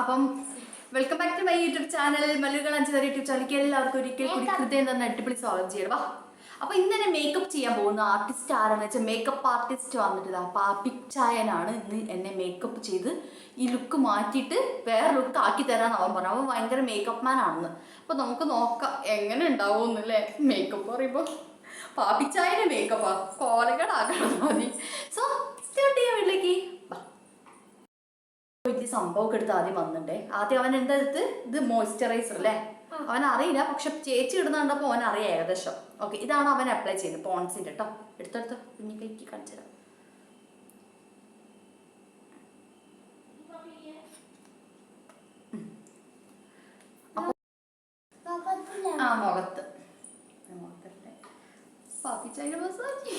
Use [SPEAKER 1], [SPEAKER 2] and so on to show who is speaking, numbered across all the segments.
[SPEAKER 1] അപ്പം welcome back to my YouTube channel മല്ലുകൾ അഞ്ചുതര YouTube ചാനലിലേക്ക് എല്ലാവർക്കും ഒരിക്കൽ കൂടി ഹൃദയം തന്നെ അടിപൊളി സ്വാഗതം ചെയ്യണം. വാ. അപ്പൊ ഇന്ന് മേക്കപ്പ് ചെയ്യാൻ പോകുന്ന ആർട്ടിസ്റ്റ് ആരാന്ന് വെച്ചാൽ മേക്കപ്പ് ആർട്ടിസ്റ്റ് വന്നിട്ടില്ല പാപ്പിക് ചായനാണ് ഇന്ന് എന്നെ മേക്കപ്പ് ചെയ്ത് ഈ ലുക്ക് മാറ്റിയിട്ട് വേറെ ലുക്ക് ആക്കി തരാന്ന് അവൻ പറഞ്ഞു. അവൻ ഭയങ്കര മേക്കപ്പ് മാൻ ആണെന്ന്. അപ്പൊ നമുക്ക് നോക്കാം എങ്ങനെ ഉണ്ടാവും അല്ലേ? മേക്കപ്പ് പറയുമ്പോൾ മേക്കപ്പാ കോലകടാക്കണം മതി സോ സ്റ്റാർട്ട് ചെയ്യാം വീട്ടിലേക്ക്. വലിയ സംഭവമൊക്കെ എടുത്ത് ആദ്യം വന്നിട്ടേ ആദ്യം അവൻ എന്താ എടുത്ത്? ഇത് മോയ്സ്ചറൈസർ അല്ലേ അവൻ അറിയില്ല. പക്ഷെ ചേച്ചി ഇടുന്ന കണ്ടപ്പോൾ അവൻ അറിയാം ഏകദേശം. ഓക്കെ ഇതാണ് അവൻ അപ്ലൈ ചെയ്യുന്നത് പോൺസിന്റെ കേട്ടോ എടുത്തെടുത്തോ കുഞ്ഞു കൈക്ക് കാണിച്ചു തരാം. ആ മുഖത്ത്. മുഖത്തല്ലേ പാപ്പിച്ചായ മസാജ്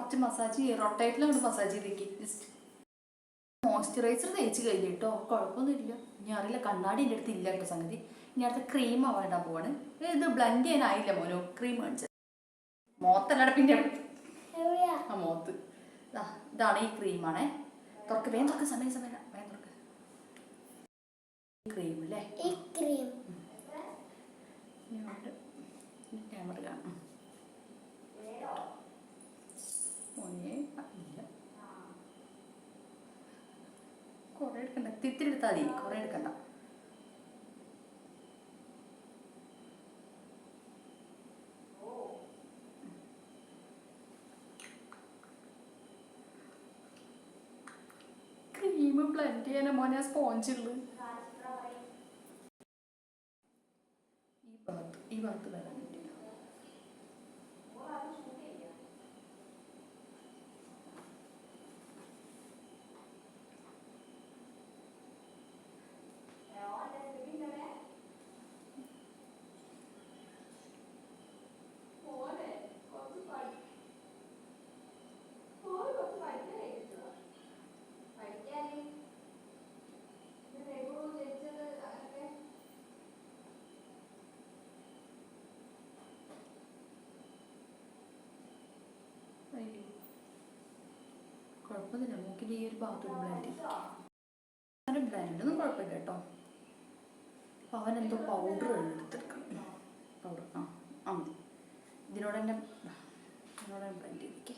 [SPEAKER 1] കുറച്ച് മസാജ് ചെയ്യുക റൊട്ടേറ്റിലും കൊണ്ട് മസാജ് ചെയ്തേക്ക്. ജസ്റ്റ് മോയ്സ്ചറൈസർ തേച്ച് കഴിഞ്ഞു കേട്ടോ കുഴപ്പമൊന്നുമില്ല ഇനി അറിയില്ല. കണ്ണാടി എന്റെ അടുത്ത് ഇല്ല കേട്ടോ സംഗതി. ഇനി അടുത്ത ക്രീം ആവാൻ പോവാണ്. ഇത് ബ്ലൻഡ് ചെയ്യാനായില്ല മോനോ. ക്രീം കാണിച്ചത് മോത്തല്ലട പിന്നെ ആ മോത്ത്. ഇതാണ് ഈ ക്രീമാണേ തുറക്ക്. വേഗം തുറക്ക്. സമയം സമയം. വേഗം തുറക്ക്. ക്രീം അല്ലേ ക്രീം ക്യാമറ കാണാം മോനെ ആ, ഇല്ല എടുത്താൽ മതി. കുറെ എടുക്കണ്ട. ക്രീം ബ്ലെൻഡ് ചെയ്യാനാ മോനെ സ്പോഞ്ച് ഉള്ളു ഈ ഭാഗത്ത് ഈ ഭാഗത്ത് വരാൻ വേണ്ടിയില്ല കുഴപ്പമൊന്നുമില്ല മൂക്കിന്റെ ഈ ഒരു ഭാഗത്ത് ബ്ലെൻഡ് അങ്ങനെ ബ്ലെൻഡൊന്നും കുഴപ്പമില്ല കേട്ടോ. അപ്പം അവൻ എന്തോ പൗഡർ എടുത്തെടുക്കണം പൗഡർ ആ ആ മതി. ഇതിനോട് തന്നെ ഇതിനോട് തന്നെ ബ്ലെൻഡ് ചെയ്തിരിക്കെ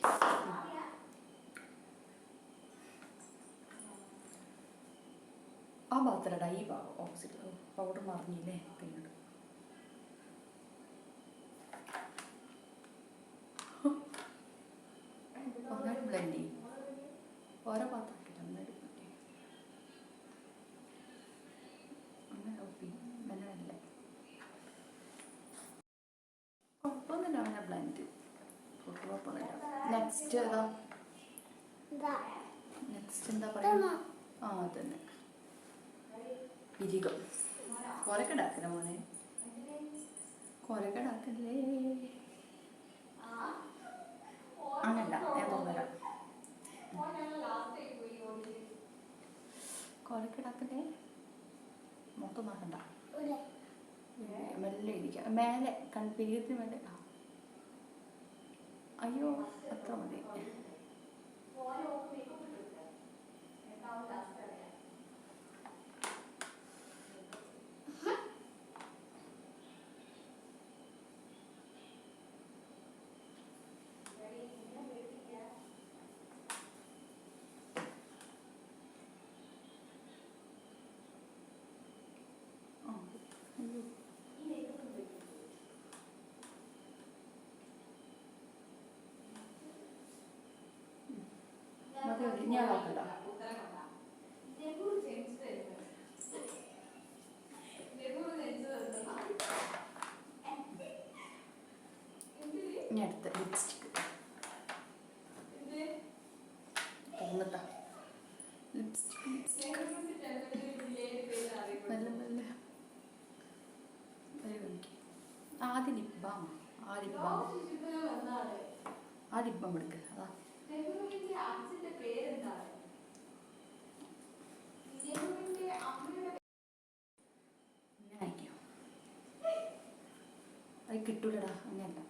[SPEAKER 1] ആ ഭാഗത്തല്ലടാ ഈ ഭാഗം. ഓപ്പോസിറ്റ് പൗഡർ മറിഞ്ഞില്ലേ? പിന്നീട് ഒന്നായിട്ട് ബ്ലെൻഡ് ചെയ്യും ഓരോ പാത്രമാക്കിയിട്ട് ഒന്നായിട്ട് ബ്ലെൻഡ് ചെയ്യും അങ്ങനെ ഒപ്പി മെല്ലെ മെല്ലെ കുഴപ്പമൊന്നുമില്ല അവനെ ബ്ലെൻഡ് കുഴപ്പമൊന്നുമില്ല നെക്സ്റ്റ് ഏതാ? നെക്സ്റ്റ് എന്താ പറയുക ആ അതന്നെ. പിരികം കൊരക്കടാക്കല മോനെ? കൊരക്കടാക്കല്ലേ? അങ്ങനല്ല ഞാൻ പറഞ്ഞുതരാം കൊലക്കിടക്കല്ലേ മൊത്തം മാറണ്ട. മെല്ലെ ഇരിക്കാം. മേലെ കൺപീരിയത്തിന് മേലെ. ആ അയ്യോ അത്ര മതി ആ അയ്യോ മതി മതി ഞാൻ നോക്കട്ടോ ഞാൻ എടുത്ത ലിപ്സ്റ്റിക്ക് തോന്നട്ടാ ലിപ്സ്റ്റിക്ക് മെല്ലെ മെല്ലെ. ആദ്യം ലിപ് ബാം ആ ലിപ് ബാം ആ ലിപ് ബാം എടുക്ക്. അതാ. കിട്ടൂലടാ അങ്ങനല്ല.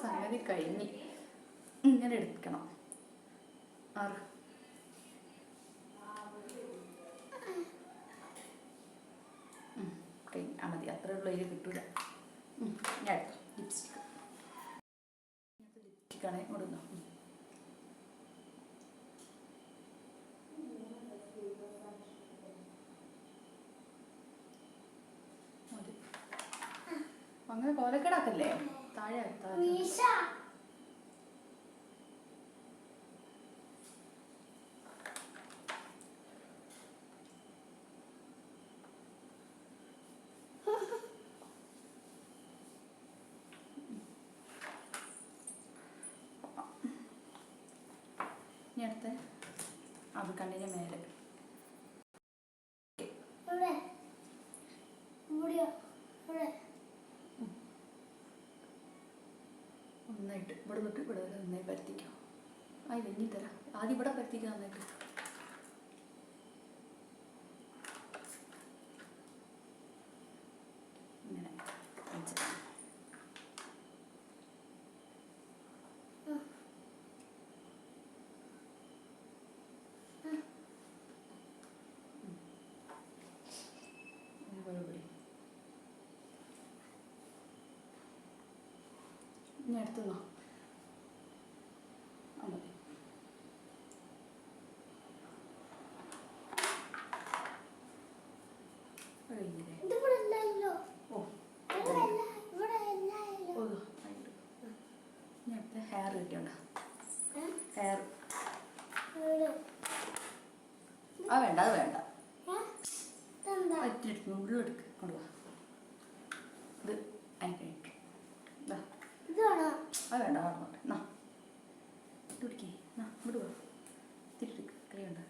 [SPEAKER 1] സംഗതി കഴിഞ്ഞ് ഇങ്ങനെ എടുക്കണം. ആറ്. കഴിഞ്ഞ്. ആ മതി. അത്രേ ഉള്ളൂ അതിൽ കിട്ടൂല. ഞാൻ ലിപ്സ്റ്റിക് അങ്ങനെ കോലക്കേടാക്കല്ലേ താഴെ താഴെ ഇനി അടുത്ത അത് കണ്ണിന് മേലെ.
[SPEAKER 2] ഇവിടെ.
[SPEAKER 1] ഒന്നായിട്ട്. ഇവിടെ തൊട്ട് ഇവിടെ വരെ നന്നായി പരത്തിക്കാം ആ ഇനി തരാം. ആദ്യം ഇവിടെ പരത്തിക്കാം നന്നായിട്ട് ഇങ്ങനെ വെച്ച്. ഇനി ഇവിടെ ഇവിടെ. ഇനി അടുത്തുന്നോ ആ മതി അത് കഴിഞ്ഞില്ലേ
[SPEAKER 2] ഇത് ഇവിടെ ഇല്ലല്ലോ
[SPEAKER 1] ഓ
[SPEAKER 2] ഇവിടെ ഇല്ല ഇവിടെ ഇല്ലല്ലോ
[SPEAKER 1] ഓ ഇനി അടുത്ത ഹെയർ കിട്ടിയുണ്ടോ? ഹെയർ ആ വേണ്ട അത് വേണ്ട.
[SPEAKER 2] ഒറ്റ ഇതെന്താ?
[SPEAKER 1] പറ്റിയെടുത്ത് ഉള്ളെടുക്ക് കൊണ്ടുപോവാ ഇത് അതിന് ഇതാ
[SPEAKER 2] ഇത് വേണോ
[SPEAKER 1] അത് വേണ്ട പറഞ്ഞോട്ടെ എന്നാ ഇത് പിടിക്കേ. എന്നാ ഇവിടെ വാ. തിരിച്ചെടുക്ക് കറിയുണ്ട്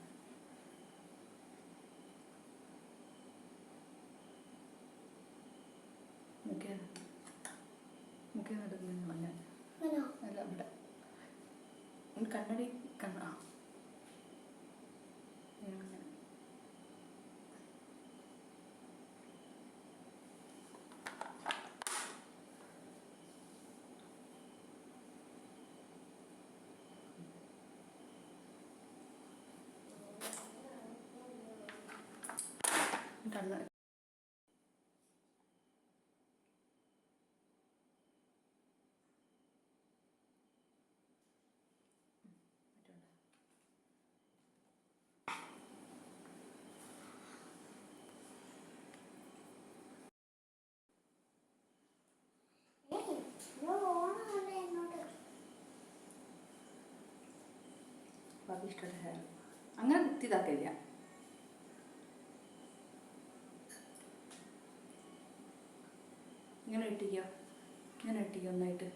[SPEAKER 1] മുഖ്യ മുഖ്യ നടക്കുന്ന പറഞ്ഞാൽ
[SPEAKER 2] വേണോ
[SPEAKER 1] അല്ല ഇവിടെ. കണ്ണടി കണ്ണ ആ ഇങ്ങനെ.
[SPEAKER 2] എന്നോട്
[SPEAKER 1] ബാക്കി ഇഷ്ടമുള്ള ഹെയർ അങ്ങനെ കുത്തി ഇങ്ങനെ ഇട്ടിക്കോ. ഇങ്ങനെ ഇട്ടിക്കോ ഒന്നായിട്ട്.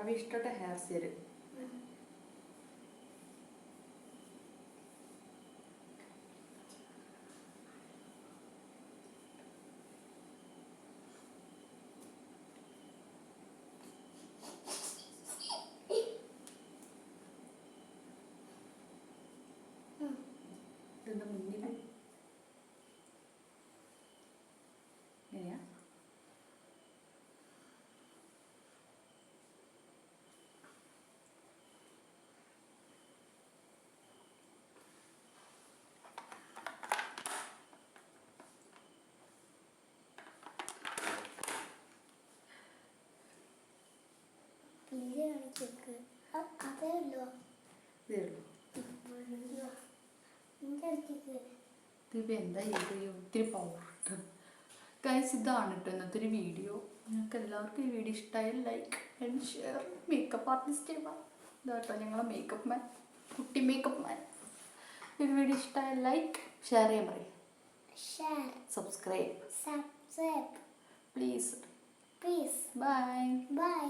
[SPEAKER 1] അവ ഇഷ്ടപ്പെട്ട ഹെയർ
[SPEAKER 2] സ്റ്റൈൽ
[SPEAKER 1] ഇതിപ്പോൾ എന്താ ചെയ്ത് ഒത്തിരി പൗഡർ ഗൈസ് ഇതാണ് കേട്ടോ ഇന്നത്തെ ഒരു വീഡിയോ നിങ്ങൾക്ക് എല്ലാവർക്കും ഈ വീഡിയോ ഇഷ്ടമായ like and share makeup artist ഇതാട്ടോ ഞങ്ങളെ മേക്കപ്പ് മാൻ കുട്ടി മേക്കപ്പ് മാൻ ഈ വീഡിയോ ഇഷ്ടമായ ലൈക്ക് ഷെയർ ചെയ്യാൻ പറയും.
[SPEAKER 2] Share
[SPEAKER 1] subscribe
[SPEAKER 2] subscribe
[SPEAKER 1] please
[SPEAKER 2] please
[SPEAKER 1] bye
[SPEAKER 2] bye